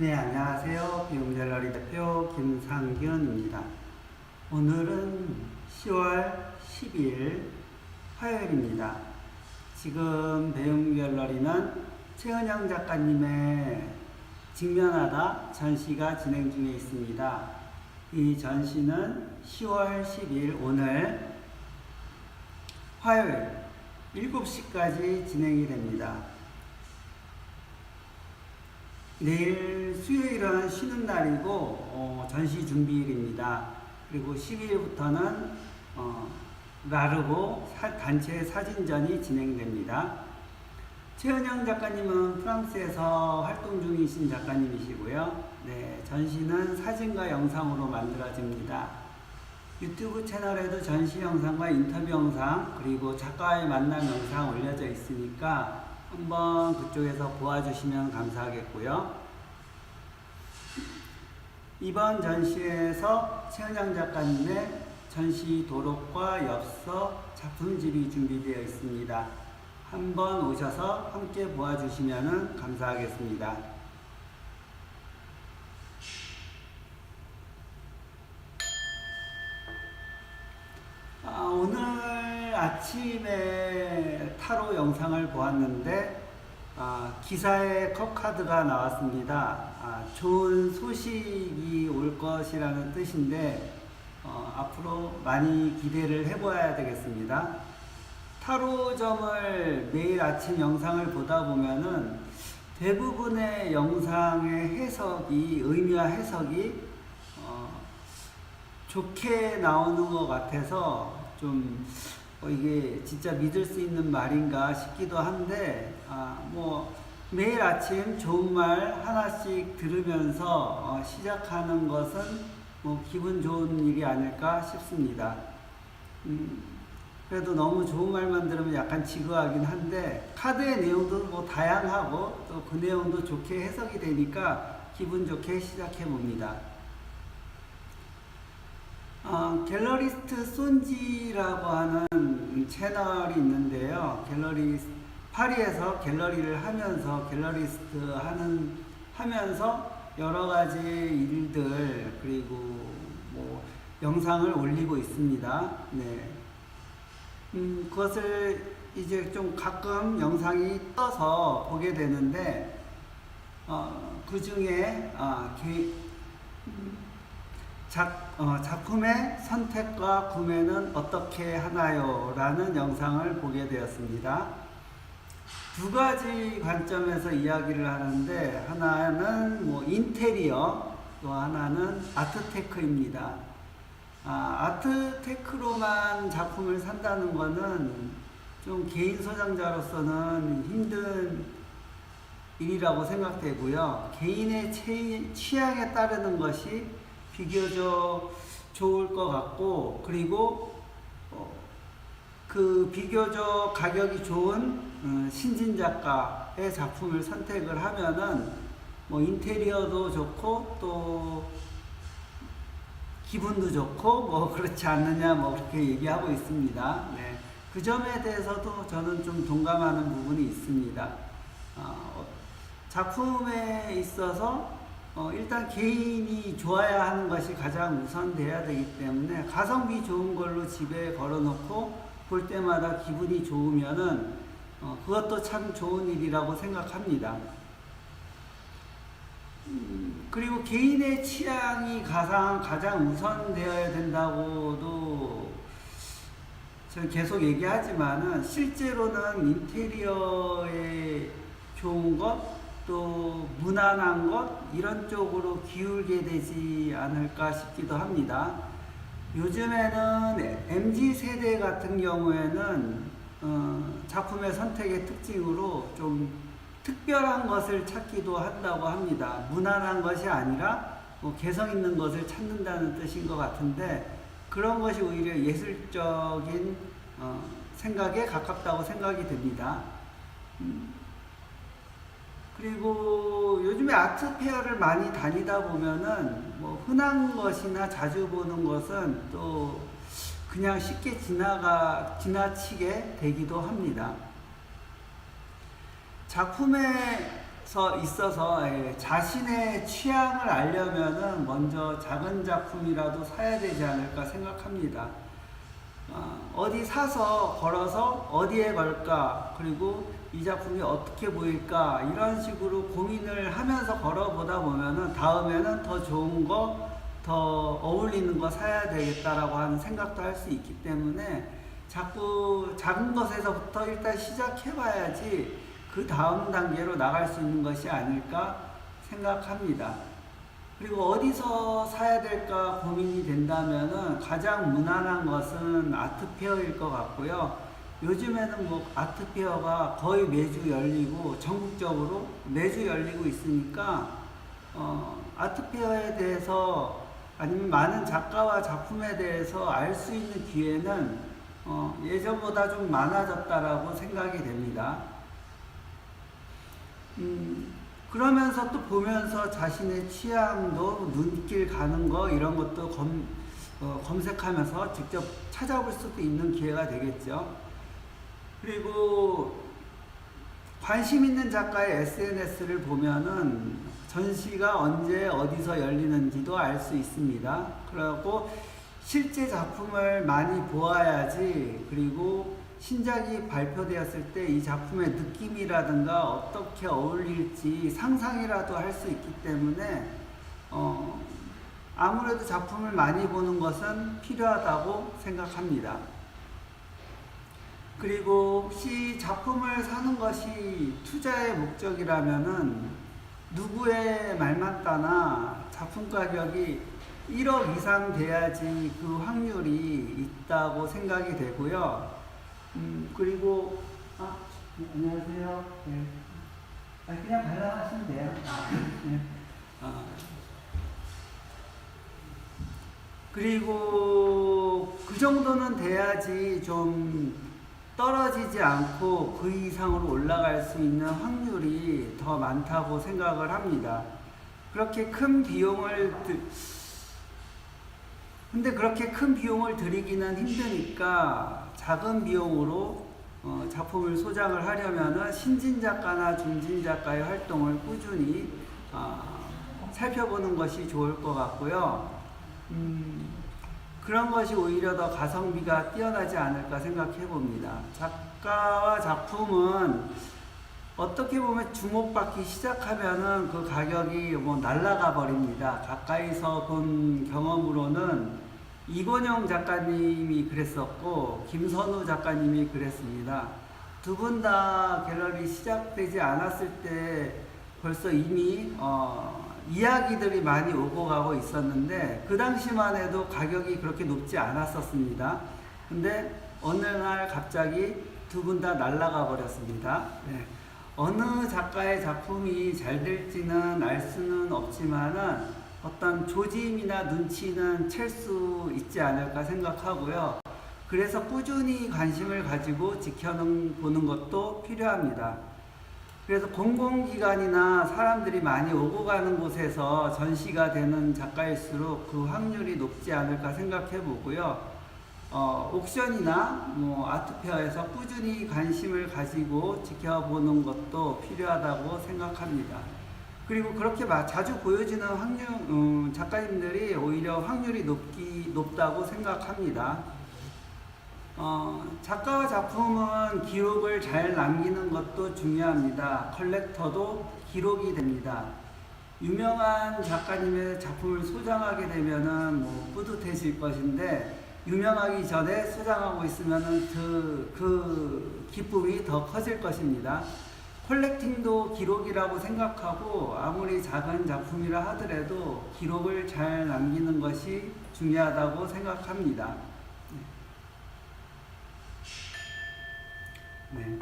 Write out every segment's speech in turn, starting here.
네, 안녕하세요. 비용갤러리 대표 김상균입니다. 오늘은 10월 10일 화요일입니다. 지금 배움갤러리는 최은영 작가님의 직면하다 전시가 진행 중에 있습니다. 이 전시는 10월 10일 오늘 화요일 7시까지 진행이 됩니다. 내일 수요일은 쉬는 날이고 어, 전시 준비일입니다. 그리고 12일부터는 어, 라르고 사- 단체 사진전이 진행됩니다. 최은영 작가님은 프랑스에서 활동 중이신 작가님이시고요. 네, 전시는 사진과 영상으로 만들어집니다. 유튜브 채널에도 전시 영상과 인터뷰 영상 그리고 작가와의 만남 영상 올려져 있으니까 한번 그쪽에서 보아주시면 감사하겠고요. 이번 전시에서 최은영 작가님의 전시 도록과 엽서 작품집이 준비되어 있습니다. 한번 오셔서 함께 보아주시면 감사하겠습니다. 아, 오늘 아침에 타로 영상을 보았는데 아, 기사에 컵카드가 나왔습니다. 아, 좋은 소식이 올 것이라는 뜻인데 어, 앞으로 많이 기대를 해봐야 되겠습니다. 타로점을 매일 아침 영상을 보다 보면은 대부분의 영상의 해석이 의미와 해석이 어, 좋게 나오는 것 같아서 좀 어, 이게 진짜 믿을 수 있는 말인가 싶기도 한데 아, 뭐 매일 아침 좋은 말 하나씩 들으면서 어, 시작하는 것은 뭐 기분 좋은 일이 아닐까 싶습니다. 음, 그래도 너무 좋은 말만 들으면 약간 지루하긴 한데 카드의 내용도 뭐 다양하고 또 그 내용도 좋게 해석이 되니까 기분 좋게 시작해 봅니다. 어, 갤러리스트 손지라고 하는 채널이 있는데요. 갤러리 파리에서 갤러리를 하면서 갤러리스트 하는 하면서 여러 가지 일들 그리고 뭐 영상을 올리고 있습니다. 네. 음, 그것을 이제 좀 가끔 영상이 떠서 보게 되는데 어, 그 중에 아, 개, 작, 어, 작품의 선택과 구매는 어떻게 하나요? 라는 영상을 보게 되었습니다. 두 가지 관점에서 이야기를 하는데, 하나는 뭐 인테리어, 또 하나는 아트테크입니다. 아, 아트테크로만 작품을 산다는 거는 좀 개인 소장자로서는 힘든 일이라고 생각되고요. 개인의 취, 취향에 따르는 것이 비교적 좋을 것 같고 그리고 어, 그 비교적 가격이 좋은 어, 신진 작가의 작품을 선택을 하면은 뭐 인테리어도 좋고 또 기분도 좋고 뭐 그렇지 않느냐 뭐 그렇게 얘기하고 있습니다. 네. 그 점에 대해서도 저는 좀 동감하는 부분이 있습니다. 어, 작품에 있어서 어, 일단 개인이 좋아야 하는 것이 가장 우선돼야 되기 때문에 가성비 좋은 걸로 집에 걸어놓고 볼 때마다 기분이 좋으면은 어, 그것도 참 좋은 일이라고 생각합니다. 음, 그리고 개인의 취향이 가장 가장 우선되어야 된다고도 저는 계속 얘기하지만은 실제로는 인테리어에 좋은 것, 또 무난한 것 이런 쪽으로 기울게 되지 않을까 싶기도 합니다. 요즘에는 MZ 세대 같은 경우에는 어, 작품의 선택의 특징으로 좀 특별한 것을 찾기도 한다고 합니다. 무난한 것이 아니라 뭐 개성 있는 것을 찾는다는 뜻인 것 같은데 그런 것이 오히려 예술적인 어, 생각에 가깝다고 생각이 됩니다. 음, 그리고 요즘에 아트 페어를 많이 다니다 보면은 뭐 흔한 것이나 자주 보는 것은 또 그냥 쉽게 지나가 지나치게 되기도 합니다. 작품의 서 있어서 예, 자신의 취향을 알려면은 먼저 작은 작품이라도 사야 되지 않을까 생각합니다. 어, 어디 사서 걸어서 어디에 걸까 그리고 이 작품이 어떻게 보일까 이런 식으로 고민을 하면서 걸어보다 보면은 다음에는 더 좋은 거 더 어울리는 거 사야 되겠다라고 하는 생각도 할 수 있기 때문에 자꾸 작은 것에서부터 일단 시작해 봐야지 그 다음 단계로 나갈 수 있는 것이 아닐까 생각합니다. 그리고 어디서 사야 될까 고민이 된다면은 가장 무난한 것은 아트페어일 것 같고요. 요즘에는 뭐 아트페어가 거의 매주 열리고 전국적으로 매주 열리고 있으니까 어, 아트페어에 대해서 아니면 많은 작가와 작품에 대해서 알 수 있는 기회는 어, 예전보다 좀 많아졌다라고 생각이 됩니다. 음, 그러면서 또 보면서 자신의 취향도 눈길 가는 거 이런 것도 검, 어, 검색하면서 직접 찾아볼 수도 있는 기회가 되겠죠. 그리고 관심 있는 작가의 SNS를 보면은 전시가 언제 어디서 열리는지도 알 수 있습니다. 그리고 실제 작품을 많이 보아야지 그리고 신작이 발표되었을 때 이 작품의 느낌이라든가 어떻게 어울릴지 상상이라도 할 수 있기 때문에 어, 아무래도 작품을 많이 보는 것은 필요하다고 생각합니다. 그리고 혹시 작품을 사는 것이 투자의 목적이라면은 누구의 말만 따나 작품 가격이 1억 이상 돼야지 그 확률이 있다고 생각이 되고요. 음, 그리고, 아, 네, 안녕하세요. 네. 아, 그냥 발라하시면 돼요. 네. 아. 그리고 그 정도는 돼야지 좀 떨어지지 않고 그 이상으로 올라갈 수 있는 확률이 더 많다고 생각을 합니다. 그렇게 큰 비용을 드... 근데 그렇게 큰 비용을 들이기는 힘드니까 작은 비용으로 어, 작품을 소장을 하려면은 신진 작가나 중진 작가의 활동을 꾸준히 어, 살펴보는 것이 좋을 것 같고요. 음, 그런 것이 오히려 더 가성비가 뛰어나지 않을까 생각해 봅니다. 작가와 작품은 어떻게 보면 주목받기 시작하면은 그 가격이 뭐 날아가 버립니다. 가까이서 본 경험으로는 이건영 작가님이 그랬었고 김선우 작가님이 그랬습니다. 두 분 다 갤러리 시작되지 않았을 때 벌써 이미 어, 이야기들이 많이 오고 가고 있었는데 그 당시만 해도 가격이 그렇게 높지 않았었습니다. 근데 어느 날 갑자기 두 분 다 날아가 버렸습니다. 네. 어느 작가의 작품이 잘 될지는 알 수는 없지만은 어떤 조짐이나 눈치는 챌 수 있지 않을까 생각하고요. 그래서 꾸준히 관심을 가지고 지켜보는 것도 필요합니다. 그래서 공공기관이나 사람들이 많이 오고 가는 곳에서 전시가 되는 작가일수록 그 확률이 높지 않을까 생각해 보고요. 어, 옥션이나 뭐 아트페어에서 꾸준히 관심을 가지고 지켜보는 것도 필요하다고 생각합니다. 그리고 그렇게 자주 보여지는 확률, 음, 작가님들이 오히려 확률이 높기, 높다고 생각합니다. 어, 작가와 작품은 기록을 잘 남기는 것도 중요합니다. 컬렉터도 기록이 됩니다. 유명한 작가님의 작품을 소장하게 되면은 뭐 뿌듯해질 것인데 유명하기 전에 소장하고 있으면은 그, 그 기쁨이 더 커질 것입니다. 컬렉팅도 기록이라고 생각하고 아무리 작은 작품이라 하더라도 기록을 잘 남기는 것이 중요하다고 생각합니다. 네.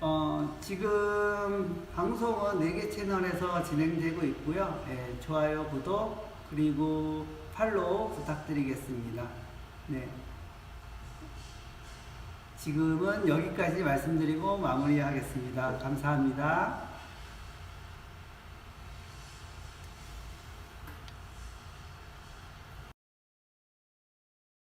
어, 지금 방송은 4개 채널에서 진행되고 있고요. 예, 좋아요, 구독, 그리고 팔로우 부탁드리겠습니다. 네. 지금은 여기까지 말씀드리고 마무리하겠습니다. 감사합니다.